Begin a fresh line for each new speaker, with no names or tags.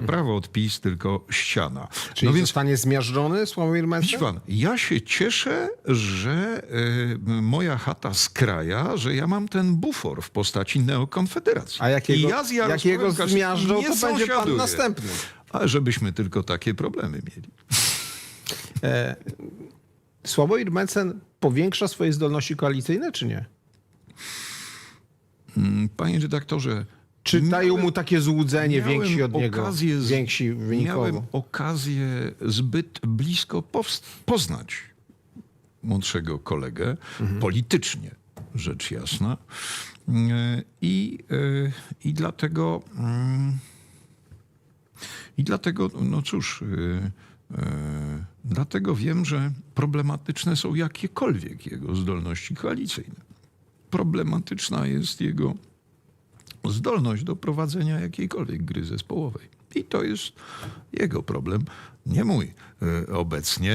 prawo od PiS, tylko ściana.
Czyli
no więc
zostanie zmiażdżony Sławomir
Widzi
Mencen?
pan, ja się cieszę, że e, moja chata skraja, że ja mam ten bufor w postaci neokonfederacji.
A jakiego,
I ja z Jarosławem
jakiego
Kaczyńskim
zmiażdżą,
nie
to będzie pan
sąsiaduję.
następny.
Ale żebyśmy tylko takie problemy mieli.
E, Sławomir Mencen powiększa swoje zdolności koalicyjne, czy nie?
Mm, Panie redaktorze,
Czy dają mu takie złudzenie więksi od niego,
okazję
więksi wynikowo?
Miałem okazję zbyt blisko poznać młodszego kolegę,
Mhm.
politycznie rzecz jasna. E, I, e, i dlatego, mm, i dlatego, no cóż, e, dlatego wiem, że problematyczne są jakiekolwiek jego zdolności koalicyjne. Problematyczna jest jego zdolność do prowadzenia jakiejkolwiek gry zespołowej. I to jest jego problem, nie mój e, obecnie.